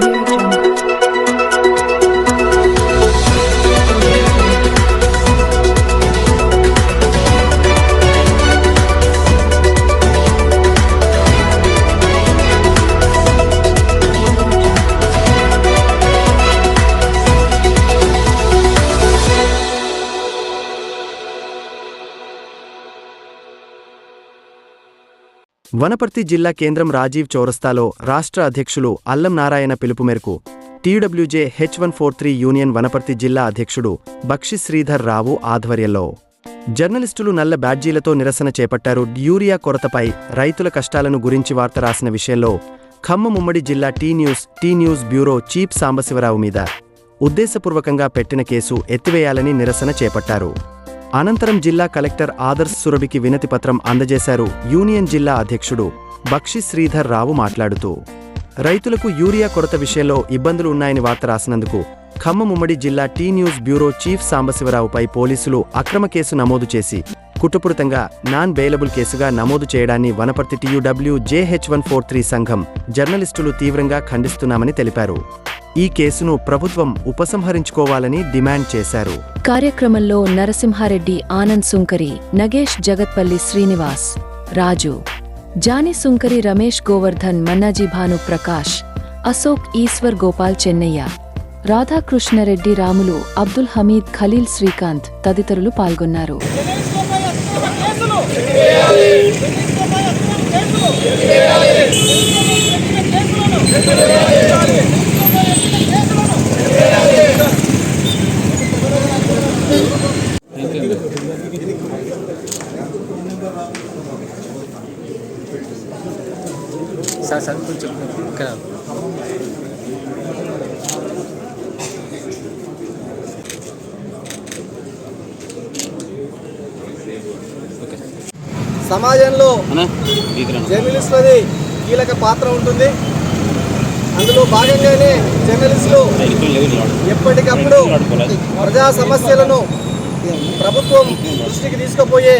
morning. Wanaparthy జిల్లా కేంద్రం రాజీవ్ చౌరస్తాలో రాష్ట్ర అధ్యక్షులు అల్లం నారాయణ పిలుపు మేరకు TWJ H one four three union Wanaparthy జిల్లా అధ్యక్షుడు బక్షి శ్రీధర్ రావు ఆధ్వర్యంలో జర్నలిస్టులు నల్ల బ్యాడ్జీలతో నిరసన చేపట్టారు యూరియా కొరతపై రైతుల కష్టాలను గురించి వార్త రాసిన విషయంలో ఖమ్మం ఉమ్మడి జిల్లా T news T news bureau chief Sambasivarao మీద ఉద్దేశపూర్వకంగా పెట్టిన కేసు ఎత్తివేయాలని నిరసన చేపట్టారు. అనంతరం జిల్లా కలెక్టర్ ఆదర్శ్ సురభికి వినతి పత్రం అందజేశారు. యూనియన్ జిల్లా అధ్యక్షుడు బక్షి శ్రీధర్ రావు మాట్లాడుతూ రైతులకు యూరియా కొరత విషయంలో ఇబ్బందులు ఉన్నాయని వార్త రాసినందుకు ఖమ్మం ఉమ్మడి జిల్లా టీ న్యూస్ బ్యూరో చీఫ్ సాంబశివరావుపై పోలీసులు అక్రమ కేసు నమోదు చేసి కుట్రపూరితంగా నాన్ బెయిలబుల్ కేసుగా నమోదు చేయడాన్ని Wanaparthy TUW JH one four three సంఘం జర్నలిస్టులు తీవ్రంగా ఖండిస్తున్నామని తెలిపారు. ఈ కేసును ప్రభుత్వం ఉపసంహరించుకోవాలని డిమాండ్ చేశారు. కార్యక్రమంలో నరసింహారెడ్డి ఆనంద్ సుంకరి నగేష్ జగత్పల్లి శ్రీనివాస్ రాజు జాని సుంకరి రమేష్ గోవర్ధన్ మన్నాజీ భాను ప్రకాష్ అశోక్ ఈశ్వర్ గోపాల్ చెన్నయ్య రాధాకృష్ణరెడ్డి రాములు అబ్దుల్ హమీద్ ఖలీల్ శ్రీకాంత్ తదితరులు పాల్గొన్నారు. సార్ సార్ కొంచెం ఇక్కడ. సమాజంలో జర్నలిస్టులది కీలక పాత్ర ఉంటుంది. అందులో భాగంగానే జర్నలిస్టులు ఎప్పటికప్పుడు ప్రజా సమస్యలను ప్రభుత్వం దృష్టికి తీసుకుపోయే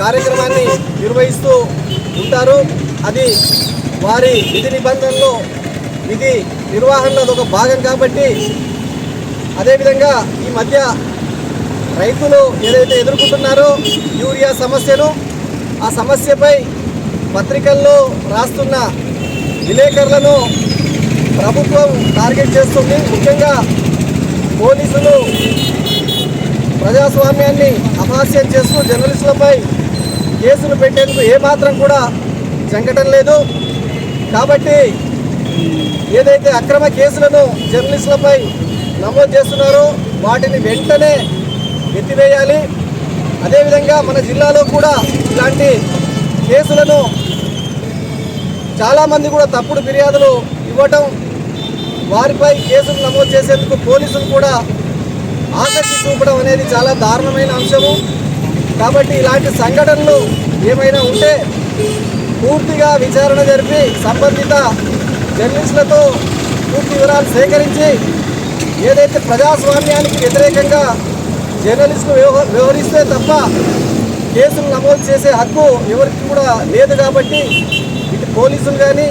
కార్యక్రమాన్ని నిర్వహిస్తూ ఉంటారు. అది వారి విధి నిబంధనలు విధి నిర్వహణలో ఒక భాగం కాబట్టి అదేవిధంగా ఈ మధ్య రైతులు ఏదైతే ఎదుర్కొంటున్నారో యూరియా సమస్యను ఆ సమస్యపై పత్రికల్లో రాస్తున్న విలేకరులను ప్రభుత్వం టార్గెట్ చేస్తుంది. ముఖ్యంగా పోలీసులు ప్రజాస్వామ్యాన్ని అపహాస్యం చేస్తూ జర్నలిస్టులపై కేసులు పెట్టేందుకు ఏమాత్రం కూడా జంకటం లేదు. కాబట్టి ఏదైతే అక్రమ కేసులను జర్నలిస్టులపై నమోదు చేస్తున్నారో వాటిని వెంటనే ఎత్తివేయాలి. అదేవిధంగా మన జిల్లాలో కూడా ఇలాంటి కేసులను చాలామంది కూడా తప్పుడు ఫిర్యాదులు ఇవ్వటం వారిపై కేసులు నమోదు చేసేందుకు పోలీసులు కూడా ఆసక్తి చూపడం అనేది చాలా దారుణమైన అంశము. కాబట్టి ఇలాంటి సంఘటనలు ఏమైనా ఉంటే పూర్తిగా విచారణ జరిపి సంబంధిత జర్నలిస్టులతో పూర్తి వివరాలు సేకరించి ఏదైతే ప్రజాస్వామ్యానికి వ్యతిరేకంగా జర్నలిస్టులు వ్యవహ- వ్యవహరిస్తే తప్ప కేసులు నమోదు చేసే హక్కు ఎవరికి కూడా లేదు కాబట్టి ఇటు పోలీసులు కానీ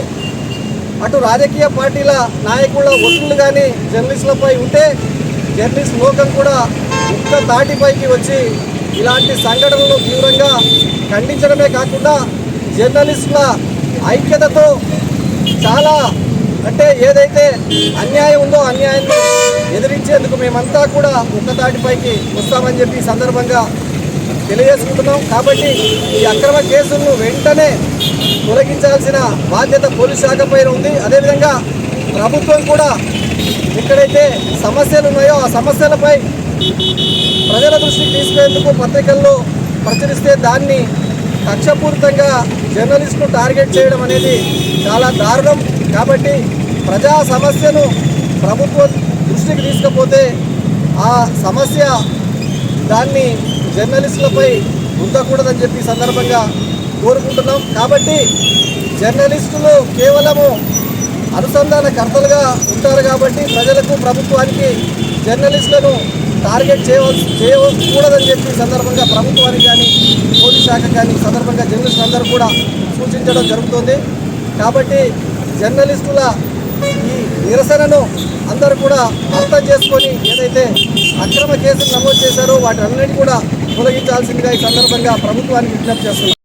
అటు రాజకీయ పార్టీల నాయకుల ఒత్తిళ్ళు కానీ జర్నలిస్టులపై ఉంటే జర్నలిస్ట్ లోకం కూడా ఒక్క తాటిపైకి వచ్చి ఇలాంటి సంఘటనలను తీవ్రంగా ఖండించడమే కాకుండా జర్నలిస్టుల ఐక్యతతో చాలా అంటే ఏదైతే అన్యాయం ఉందో అన్యాయాన్ని ఎదిరించేందుకు మేమంతా కూడా ఒక్కదాటిపైకి వస్తామని చెప్పి ఈ సందర్భంగా తెలియజేసుకుంటున్నాం. కాబట్టి ఈ అక్రమ కేసులను వెంటనే తొలగించాల్సిన బాధ్యత పోలీస్ శాఖ పైన ఉంది. అదేవిధంగా ప్రభుత్వం కూడా ఎక్కడైతే సమస్యలు ఉన్నాయో ఆ సమస్యలపై ప్రజల దృష్టికి తీసుకునేందుకు పత్రికల్లో ప్రచురిస్తే దాన్ని కక్షపూరితంగా జర్నలిస్టును టార్గెట్ చేయడం అనేది చాలా దారుణం. కాబట్టి ప్రజా సమస్యను ప్రభుత్వం దృష్టికి తీసుకపోతే ఆ సమస్య దాన్ని జర్నలిస్టులపై ఉండకూడదని చెప్పి సందర్భంగా కోరుకుంటున్నాం. కాబట్టి జర్నలిస్టులు కేవలము అనుసంధానకర్తలుగా ఉంటారు కాబట్టి ప్రజలకు ప్రభుత్వానికి జర్నలిస్టులను టార్గెట్ చేయవలసి చేయకూడదని చెప్పి సందర్భంగా ప్రభుత్వానికి కానీ పోలీస్ శాఖ కానీ సందర్భంగా జర్నలిస్టులు అందరూ కూడా సూచించడం జరుగుతుంది. కాబట్టి జర్నలిస్టుల ఈ నిరసనను అందరూ కూడా అర్థం చేసుకొని ఏదైతే అక్రమ కేసులు నమోదు చేశారో వాటి అన్నిటి కూడా తొలగించాల్సిందిగా ఈ సందర్భంగా ప్రభుత్వానికి విజ్ఞప్తి చేస్తున్నారు